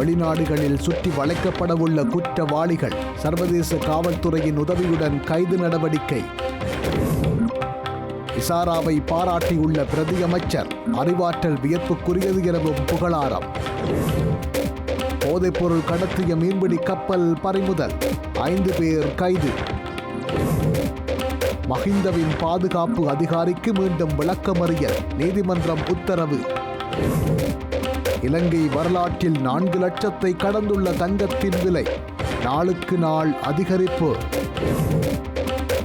வெளிநாடுகளில் சுற்றி வளைக்கப்படவுள்ள குற்றவாளிகள் சர்வதேச காவல்துறையின் உதவியுடன் கைது நடவடிக்கை. இசாராவை பாராட்டியுள்ள பிரதியமைச்சர் அறிவாற்றல் வியப்புக்குரியது எனவும் புகழாரம். போதைப்பொருள் கடத்திய மீன்பிடி கப்பல் பறிமுதல் ஐந்து பேர் கைது. மஹிந்தவின் பாதுகாப்பு அதிகாரிக்கு மீண்டும் விளக்கமறியல் நீதிமன்றம் உத்தரவு. இலங்கை வரலாற்றில் நான்கு லட்சத்தை கடந்துள்ள தங்கத்தின் விலை நாளுக்கு நாள் அதிகரிப்பு.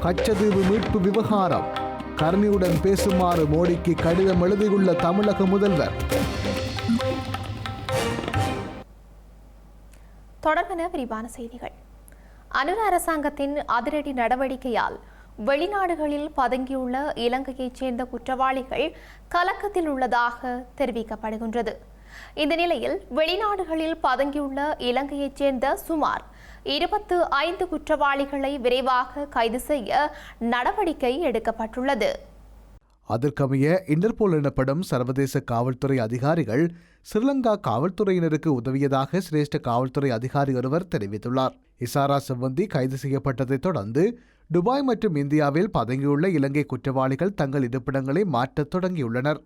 கச்சதீவு மீட்பு விவகாரம். கருணையுடன் பேசுமாறு மோடிக்கு கடிதம் எழுதியுள்ள தமிழக முதல்வர். தொடர்பென விரிவான செய்திகள். அனுர அரசாங்கத்தின் அதிரடி நடவடிக்கையால் வெளிநாடுகளில் பதுங்கியுள்ள இலங்கையைச் சேர்ந்த குற்றவாளிகள் கலக்கத்தில் உள்ளதாக தெரிவிக்கப்படுகின்றது. இந்த நிலையில் வெளிநாடுகளில் பதுங்கியுள்ள இலங்கையைச் சேர்ந்த சுமார் இருபத்து ஐந்து குற்றவாளிகளை விரைவாக கைது செய்ய நடவடிக்கை எடுக்கப்பட்டுள்ளது. அதற்கமைய இன்டர்போல் எனப்படும் சர்வதேச காவல்துறை அதிகாரிகள் ஸ்ரீலங்கா காவல்துறையினருக்கு உதவியதாக சிரேஷ்ட காவல்துறை அதிகாரி ஒருவர் தெரிவித்துள்ளார். இசாரா செவ்வந்தி கைது செய்யப்பட்டதைத் தொடர்ந்து துபாய் மற்றும் இந்தியாவில் பதங்கியுள்ள இலங்கை குற்றவாளிகள் தங்கள் இருப்பிடங்களை மாற்றத் தொடங்கியுள்ளனர்.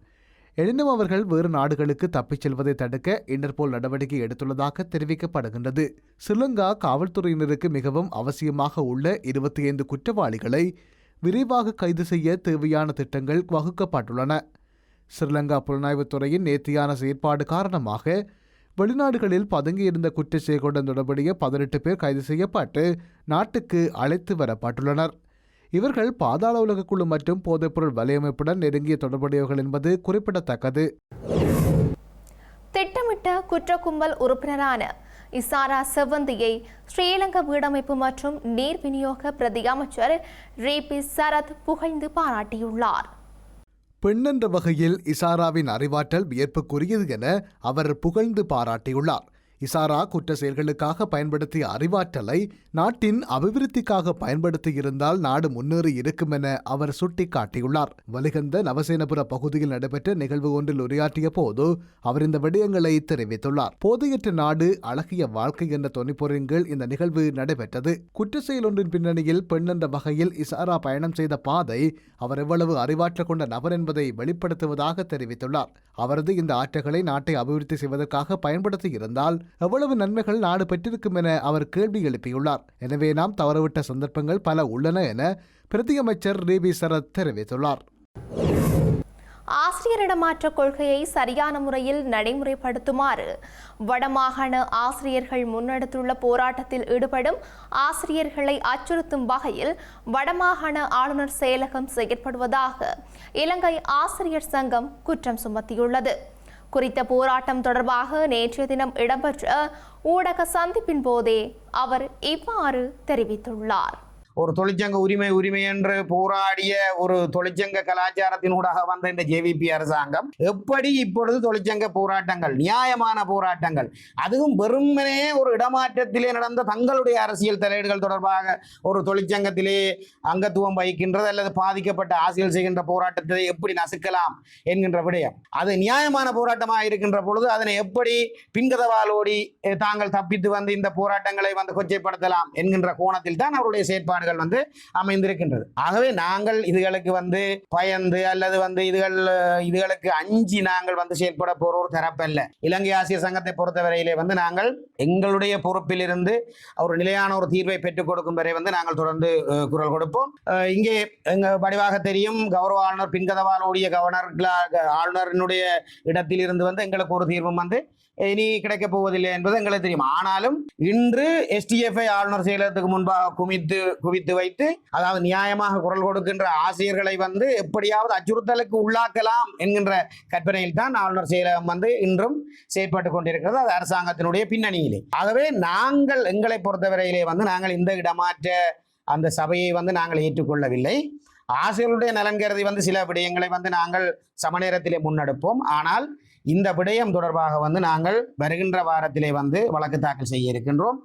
எனினும் அவர்கள் வேறு நாடுகளுக்கு தப்பிச் செல்வதை தடுக்க இன்டர்போல் நடவடிக்கை எடுத்துள்ளதாக தெரிவிக்கப்படுகின்றது. ஸ்ரீலங்கா காவல்துறையினருக்கு மிகவும் அவசியமாக உள்ள இருபத்தி ஐந்து குற்றவாளிகளை விரைவாக கைது செய்ய தேவையான திட்டங்கள் வகுக்கப்பட்டுள்ளன. ஸ்ரீலங்கா புலனாய்வுத் துறையின் நேர்த்தியான செயற்பாடு காரணமாக வெளிநாடுகளில் பதுங்கியிருந்த குற்ற செயல்களுடன் தொடர்புடைய பதினெட்டு பேர் கைது செய்யப்பட்டு நாட்டுக்கு அழைத்து வரப்பட்டுள்ளனர். இவர்கள் பாதாள உலக குழு மற்றும் போதைப்பொருள் வலையமைப்புடன் நெருங்கிய தொடர்புடையவர்கள் என்பது குறிப்பிடத்தக்கது. திட்டமிட்ட குற்ற கும்பல் உறுப்பினரான இசாரா செவ்வந்தியை ஸ்ரீலங்கா வீடமைப்பு மற்றும் நீர் விநியோக பிரதி அமைச்சர் ரேபி சரத் புகழ்ந்து பாராட்டியுள்ளார். பெண் என்ற வகையில் இசாராவின் அறிவாற்றல் வியப்புக்குரியது என அவர் புகழ்ந்து பாராட்டியுள்ளார். இசாரா குற்ற செயல்களுக்காக பயன்படுத்திய அறிவாற்றலை நாட்டின் அபிவிருத்திக்காக பயன்படுத்தியிருந்தால் நாடு முன்னேறி இருக்கும் என அவர் சுட்டிக்காட்டியுள்ளார். வலிகந்த நவசேனபுர பகுதியில் நடைபெற்ற நிகழ்வு ஒன்றில் உரையாற்றிய போது அவர் இந்த விடயங்களை தெரிவித்துள்ளார். போதையற்ற நாடு அழகிய வாழ்க்கை என்ற தொனிப்பொருளின் கீழ் இந்த நிகழ்வு நடைபெற்றது. குற்ற செயல் ஒன்றின் பின்னணியில் பெண் என்ற வகையில் இசாரா பயணம் செய்த பாதை அவர் எவ்வளவு அறிவாற்றல் கொண்ட நபர் என்பதை வெளிப்படுத்துவதாக தெரிவித்துள்ளார். அவரது இந்த ஆற்றல்களை நாட்டை அபிவிருத்தி செய்வதற்காக பயன்படுத்தியிருந்தால் எவ்வளவு நன்மைகள் நாடு பெற்றிருக்கும் என அவர் கேள்வி எழுப்பியுள்ளார். எனவே நாம் தவறவிட்ட சந்தர்ப்பங்கள் பல உள்ளன என பிரதியமைச்சர் ரேபி சரத் தெரிவித்துள்ளார். ஆசிரியர் இடமாற்ற கொள்கையை சரியான முறையில் நடைமுறைப்படுத்துமாறு வடமாகாண ஆசிரியர்கள் முன்னெடுத்துள்ள போராட்டத்தில் ஈடுபடும் ஆசிரியர்களை அச்சுறுத்தும் வகையில் வடமாகாண ஆளுநர் செயலகம் செயற்படுவதாக இலங்கை ஆசிரியர் சங்கம் குற்றம் சுமத்தியுள்ளது. குறித்த போராட்டம் தொடர்பாக நேற்றைய தினம் இடம்பெற்ற ஊடக சந்திப்பின் போதே அவர் இவ்வாறு தெரிவித்துள்ளார். ஒரு தொழிற்சங்க உரிமை உரிமை என்று போராடிய ஒரு தொழிற்சங்க கலாச்சாரத்தினூடாக வந்த இந்த ஜேவிபி அரசாங்கம் எப்படி இப்பொழுது தொழிற்சங்க போராட்டங்கள் நியாயமான போராட்டங்கள் அதுவும் வெறுமனே ஒரு இடமாற்றத்திலே நடந்த தங்களுடைய அரசியல் தலையீடுகள் தொடர்பாக ஒரு தொழிற்சங்கத்திலே அங்கத்துவம் வகிக்கின்றது அல்லது பாதிக்கப்பட்ட ஆசிரியர் செய்கின்ற போராட்டத்தை எப்படி நசுக்கலாம் என்கின்ற விடயம். அது நியாயமான போராட்டமாக இருக்கின்ற பொழுது அதனை எப்படி பின்கதவாலோடி தாங்கள் தப்பித்து வந்து இந்த போராட்டங்களை வந்து கொச்சைப்படுத்தலாம் என்கின்ற கோணத்தில் தான் அவருடைய செயற்பாடுகள் வந்து அமைந்திருக்கின்றது. ஆகவே நாங்கள் இதுகளுக்கு வந்து பயந்து அல்லது வந்து இதுகள் இதுகளுக்கு அஞ்சு நாங்கள் வந்து செயல்பட போற ஒரு தரப்பல்ல. இலங்கை ஆசிரியர் சங்கத்தை பொறுத்தவரையிலே வந்து நாங்கள் எங்களுடைய பொறுப்பிலிருந்து ஒரு நிலையான ஒரு தீர்வை பெற்றுக் கொடுக்கும் வரை வந்து நாங்கள் தொடர்ந்து குரல் கொடுப்போம். இங்கே எங்க வடிவாக தெரியும் கௌரவ ஆளுநர் பின்கதவால் ஓடிய கவர்னர் ஆளுநரினுடைய இடத்தில் இருந்து வந்து எங்களுக்கு ஒரு தீர்வும் வந்து இனி கிடைக்கப் போவதில்லை என்பது எங்களுக்கு தெரியும். ஆனாலும் இன்று எஸ்டிஎஃப்ஐ ஆளுநர் செயலகத்துக்கு முன்பாக குவித்து குவித்து வைத்து அதாவது நியாயமாக குரல் கொடுக்கின்ற ஆசிரியர்களை வந்து எப்படியாவது அச்சுறுத்தலுக்கு உள்ளாக்கலாம் என்கின்ற கற்பனையில் தான் ஆளுநர் செயலகம் வந்து இன்றும் செயற்பட்டு கொண்டிருக்கிறது. அது அரசாங்கத்தினுடைய பின்னணியிலே. ஆகவே நாங்கள் எங்களை பொறுத்தவரையிலே வந்து நாங்கள் இந்த இடமாற்ற அந்த சபையை வந்து நாங்கள் ஏற்றுக்கொள்ளவில்லை. ஆசிரியர்களுடைய நலன் கருதி வந்து சில விடயங்களை வந்து நாங்கள் சமநேரத்திலே முன்னெடுப்போம். ஆனால் இந்த விடயம் தொடர்பாக வந்து நாங்கள் வருகின்ற வாரத்திலே வந்து வழக்கு தாக்கல் செய்ய இருக்கின்றோம்.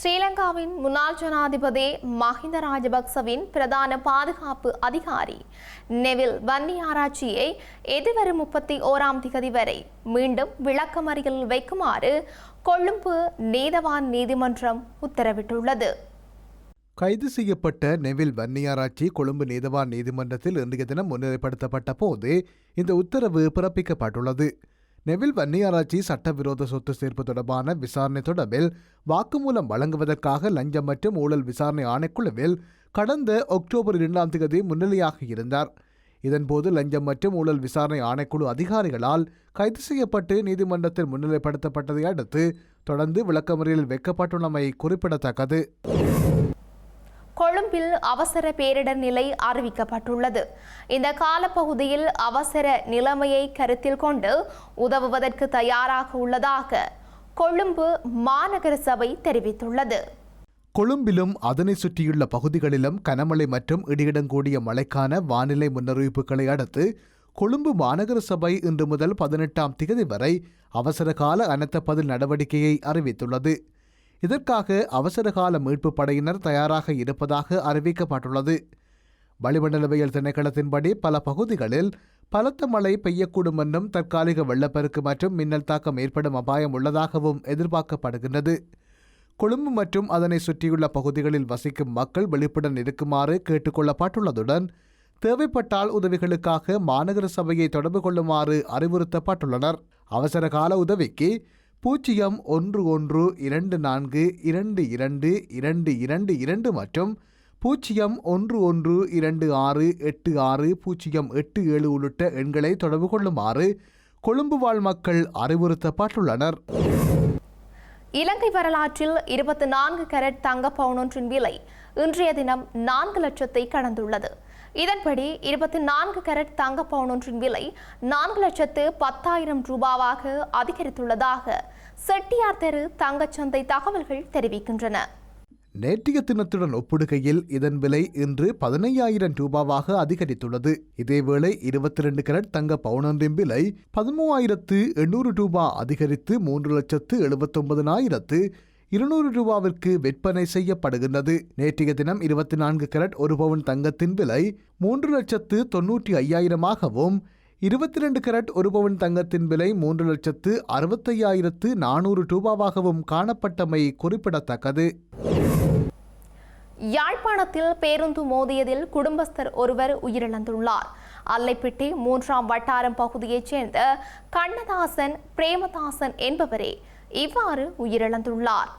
ஸ்ரீலங்காவின் முன்னாள் ஜனாதிபதி மஹிந்த ராஜபக்சவின் பிரதான பாதுகாப்பு அதிகாரி நெவில் வன்னியாராய்ச்சியை எதிர்வரும் முப்பத்தி ஓராம் திகதி வரை மீண்டும் விளக்கமறியில் வைக்குமாறு கொழும்பு நீதவான் நீதிமன்றம் உத்தரவிட்டுள்ளது. கைது செய்யப்பட்ட நெவில் வன்னியாராட்சி கொழும்பு நீதவான் நீதிமன்றத்தில் இன்றைய தினம் முன்னிலைப்படுத்தப்பட்ட போது இந்த உத்தரவு பிறப்பிக்கப்பட்டுள்ளது. நெவில் வன்னியாராட்சி சட்டவிரோத சொத்து சேர்ப்பு தொடர்பான விசாரணை தொடர்பில் வாக்குமூலம் வழங்குவதற்காக லஞ்சம் மற்றும் ஊழல் விசாரணை ஆணைக்குழுவில் கடந்த அக்டோபர் இரண்டாம் தேதி முன்னிலையாக இருந்தார். இதன்போது லஞ்சம் மற்றும் ஊழல் விசாரணை ஆணைக்குழு அதிகாரிகளால் கைது செய்யப்பட்டு நீதிமன்றத்தில் முன்னிலைப்படுத்தப்பட்டதை அடுத்து தொடர்ந்து விளக்கமறியலில் வைக்கப்பட்டுள்ளமை குறிப்பிடத்தக்கது. கொழும்பில் அவசர பேரிடர் நிலை அறிவிக்கப்பட்டுள்ளது. இந்த காலப்பகுதியில் அவசர நிலைமையை கருத்தில் கொண்டு உதவுவதற்கு தயாராக உள்ளதாக கொழும்பு மாநகர சபை தெரிவித்துள்ளது. கொழும்பிலும் அதனை சுற்றியுள்ள பகுதிகளிலும் கனமழை மற்றும் இடியுடன் மழைக்கான வானிலை முன்னறிவிப்புகளை அடுத்து கொழும்பு மாநகர சபை இன்று முதல் பதினெட்டாம் திகதி வரை அவசர கால அனர்த்த பதில் நடவடிக்கையை அறிவித்துள்ளது. இதற்காக அவசரகால மீட்பு படையினர் தயாராக இருப்பதாக அறிவிக்கப்பட்டுள்ளது. வளிமண்டலவியல் திணைக்களத்தின்படி பல பகுதிகளில் பலத்த மழை பெய்யக்கூடும் என்றும் தற்காலிக வெள்ளப்பெருக்கு மற்றும் மின்னல் தாக்கம் ஏற்படும் அபாயம் உள்ளதாகவும் எதிர்பார்க்கப்படுகின்றது. கொழும்பு மற்றும் அதனை சுற்றியுள்ள பகுதிகளில் வசிக்கும் மக்கள் வெளிப்புடன் இருக்குமாறு கேட்டுக்கொள்ளப்பட்டுள்ளதுடன் தேவைப்பட்டால் உதவிகளுக்காக மாநகர சபையை தொடர்பு கொள்ளுமாறு அறிவுறுத்தப்பட்டுள்ளனர். அவசரகால உதவிக்கு பூஜ்ஜியம் ஒன்று ஒன்று இரண்டு நான்கு இரண்டு இரண்டு இரண்டு இரண்டு இரண்டு மற்றும் பூஜ்ஜியம் ஒன்று ஒன்று இரண்டு ஆறு எட்டு ஆறு பூஜ்ஜியம் எட்டு ஏழு உள்ளிட்ட எண்களை தொடர்பு கொள்ளுமாறு கொழும்பு வாழ் மக்கள் அறிவுறுத்தப்பட்டுள்ளனர். இலங்கை வரலாற்றில் இருபத்தி நான்கு கரட் தங்க பவுனொன்றின் விலை இன்றைய தினம் நான்கு லட்சத்தை கடந்துள்ளது. இதன்படி இருபத்தி நான்கு கரட் தங்க பவுனொன்றின் விலை நான்கு லட்சத்து பத்தாயிரம் ரூபாவாக அதிகரித்துள்ளதாக செட்டியார் தெரு தங்கச்சந்தை தகவல்கள் தெரிவிக்கின்றன. நேற்றைய தினத்துடன் ஒப்பிடுகையில் இதன் விலை இன்று பதினையாயிரம் ரூபாவாக அதிகரித்துள்ளது. இதேவேளை இருபத்தி ரெண்டு கரட் தங்க பவுனொன்றின் விலை பதிமூவாயிரத்து எண்ணூறு ரூபா அதிகரித்து மூன்று லட்சத்து எழுபத்தொன்பதனாயிரத்து இருநூறு ரூபாவிற்கு விற்பனை செய்யப்படுகின்றது. நேற்றைய தினம் இருபத்தி நான்கு கரட் ஒரு பவுன் தங்கத்தின் விலை மூன்று லட்சத்து தொன்னூற்றி ஐயாயிரமாகவும் இருபத்தி ரெண்டு கரட் ஒரு பவுன் தங்கத்தின் விலை மூன்று லட்சத்து அறுபத்தையாயிரத்து நானூறு ரூபாவாகவும் காணப்பட்டமை குறிப்பிடத்தக்கது. யாழ்ப்பாணத்தில் பேருந்து மோதியதில் குடும்பஸ்தர் ஒருவர் உயிரிழந்துள்ளார். அல்லைப்பிட்டி மூன்றாம் வட்டாரம் பகுதியைச் சேர்ந்த கண்ணதாசன் பிரேமதாசன் என்பவரே இவ்வாறு உயிரிழந்துள்ளார்.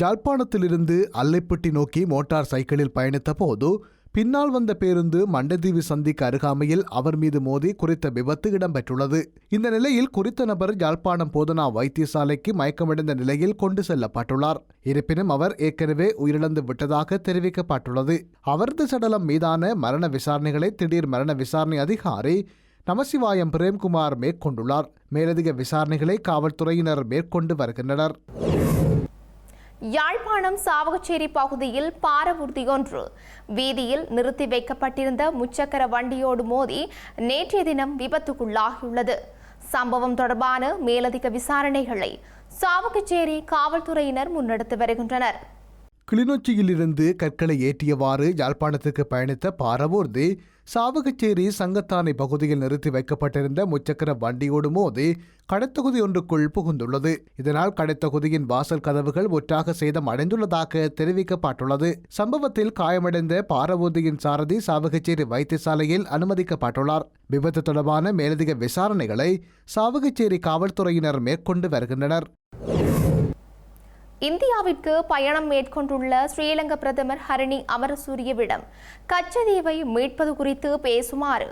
ஜாழ்ப்பாணத்திலிருந்து அல்லைப்பட்டி நோக்கி மோட்டார் சைக்கிளில் பயணித்த போது பின்னால் வந்த பேருந்து மண்டதீவு சந்திக்கு அருகாமையில் அவர் மீது மோதி குறித்த விபத்து இடம்பெற்றுள்ளது. இந்த நிலையில் குறித்த நபர் யாழ்ப்பாணம் போதனா வைத்தியசாலைக்கு மயக்கமடைந்த நிலையில் கொண்டு செல்லப்பட்டுள்ளார். இருப்பினும் அவர் ஏற்கனவே உயிரிழந்து விட்டதாக தெரிவிக்கப்பட்டுள்ளது. அவரது சடலம் மீதான மரண விசாரணைகளை திடீர் மரண விசாரணை அதிகாரி நமசிவாயம் பிரேம்குமார் மேற்கொண்டுள்ளார். மேலதிக விசாரணைகளை காவல்துறையினர் மேற்கொண்டு வருகின்றனர். யாழ்ப்பாணம் சாவகச்சேரி பகுதியில் பாரவூர்தி ஒன்று. வீதியில் நிறுத்தி வைக்கப்பட்டிருந்த முச்சக்கர வண்டியோடு மோதி நேற்றைய தினம் விபத்துக்குள்ளாகியுள்ளது. சம்பவம் தொடர்பான மேலதிக விசாரணைகளை சாவகச்சேரி காவல்துறையினர் முன்னெடுத்து வருகின்றனர். கிளிநொச்சியிலிருந்து கற்களை ஏற்றியவாறு யாழ்ப்பாணத்துக்கு பயணித்த பாரவூர்தி சாவகச்சேரி சங்கத்தானை பகுதியில் நிறுத்தி வைக்கப்பட்டிருந்த முச்சக்கர வண்டியோடு மோதி கடைத்தொகுதி ஒன்றுக்குள் புகுந்துள்ளது. இதனால் கடைத்தொகுதியின் வாசல் கதவுகள் ஒற்றாக சேதம் அடைந்துள்ளதாக தெரிவிக்கப்பட்டுள்ளது. சம்பவத்தில் காயமடைந்த பாரவூதியின் சாரதி சாவகச்சேரி வைத்தியசாலையில் அனுமதிக்கப்பட்டுள்ளார். விபத்து தொடர்பான மேலதிக விசாரணைகளை சாவகச்சேரி காவல்துறையினர் மேற்கொண்டு வருகின்றனர். இந்தியாவிற்கு பயணம் மேற்கொண்டுள்ள ஸ்ரீலங்கா பிரதமர் ஹரணி அமரசூரியவிடம் கச்சதீவை மீட்பது குறித்து பேசுமாறு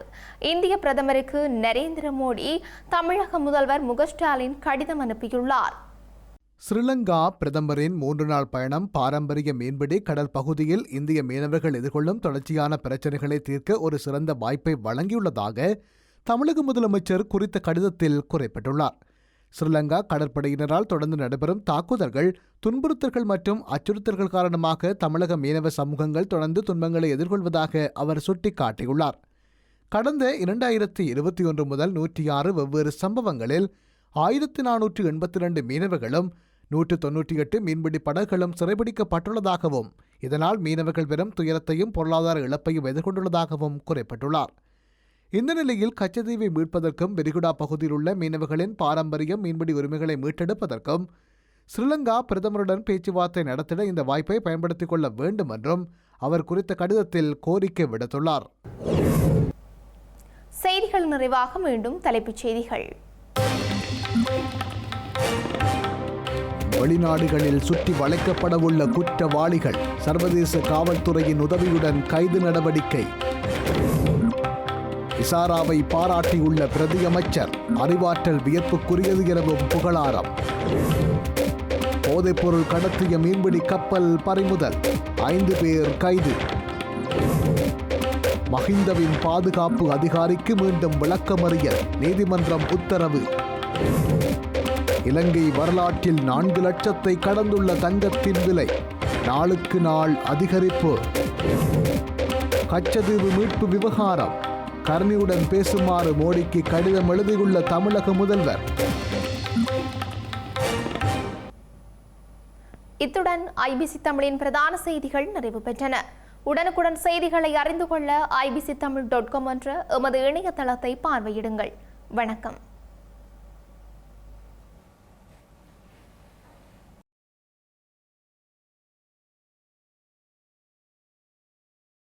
இந்திய பிரதமருக்கு நரேந்திர மோடி தமிழக முதல்வர் முக ஸ்டாலின் கடிதம் அனுப்பியுள்ளார். ஸ்ரீலங்கா பிரதமரின் மூன்று நாள் பயணம் பாரம்பரிய மீன்பிடி கடல் பகுதியில் இந்திய மீனவர்கள் எதிர்கொள்ளும் தொடர்ச்சியான பிரச்சனைகளை தீர்க்க ஒரு சிறந்த வாய்ப்பை வழங்கியுள்ளதாக தமிழக முதலமைச்சர் குறித்த கடிதத்தில் குறிப்பிட்டுள்ளார். ஸ்ரீலங்கா கடற்படையினரால் தொடர்ந்து நடைபெறும் தாக்குதல்கள் துன்புறுத்தல்கள் மற்றும் அச்சுறுத்தல்கள் காரணமாக தமிழக மீனவ சமூகங்கள் தொடர்ந்து துன்பங்களை எதிர்கொள்வதாக அவர் சுட்டிக்காட்டியுள்ளார். கடந்த இரண்டாயிரத்தி இருபத்தி ஒன்று முதல் நூற்றி ஆறு வெவ்வேறு சம்பவங்களில் ஆயிரத்தி நானூற்றி எண்பத்தி ரெண்டு மீனவர்களும் நூற்று தொன்னூற்றி எட்டு மீன்பிடி படகுகளும் சிறைபிடிக்கப்பட்டுள்ளதாகவும் இதனால் மீனவர்கள் பெறும் துயரத்தையும் பொருளாதார இழப்பையும் எதிர்கொண்டுள்ளதாகவும் குறிப்பிட்டுள்ளார். இந்த நிலையில் கச்சத்தீவை மீட்பதற்கும் வெரிகுடா பகுதியில் உள்ள மீனவர்களின் பாரம்பரிய மீன்பிடி உரிமைகளை மீட்டெடுப்பதற்கும் ஸ்ரீலங்கா பிரதமருடன் பேச்சுவார்த்தை நடத்திட இந்த வாய்ப்பை பயன்படுத்திக் கொள்ள வேண்டும் என்றும் அவர் குறித்த கடிதத்தில் கோரிக்கை விடுத்துள்ளார். செய்திகள் நிறைவாக மீண்டும் தலைப்புச் செய்திகள். வெளிநாடுகளில் சுற்றி வளைக்கப்படவுள்ள குற்றவாளிகள் சர்வதேச காவல்துறையின் உதவியுடன் கைது நடவடிக்கை. இசாராவை பாராட்டியுள்ள பிரதியமைச்சர் அறிவாற்றல் வியப்புக்குரியது எனவும் புகழாரம். போதைப்பொருள் கடத்திய மீன்பிடி கப்பல் பறிமுதல் ஐந்து பேர் கைது. மஹிந்தவின் பாதுகாப்பு அதிகாரிக்கு மீண்டும் விளக்கமறியல் நீதிமன்றம் உத்தரவு. இலங்கை வரலாற்றில் நான்கு லட்சத்தை கடந்துள்ள தங்கத்தின் விலை நாளுக்கு நாள் அதிகரிப்பு. கச்சதீவு மீட்பு விவகாரம். கர்ணியுடன் பேசுமாறு மோடிக்கு கடிதம் எழுதியுள்ள தமிழக முதல்வர். இத்துடன் ஐபிசி தமிழின் பிரதான செய்திகள் நிறைவு பெற்றன. உடனுக்குடன் செய்திகளை அறிந்து கொள்ள ஐபிசி தமிழ் டாட் காம் என்ற எமது இணையதளத்தை பார்வையிடுங்கள். வணக்கம்.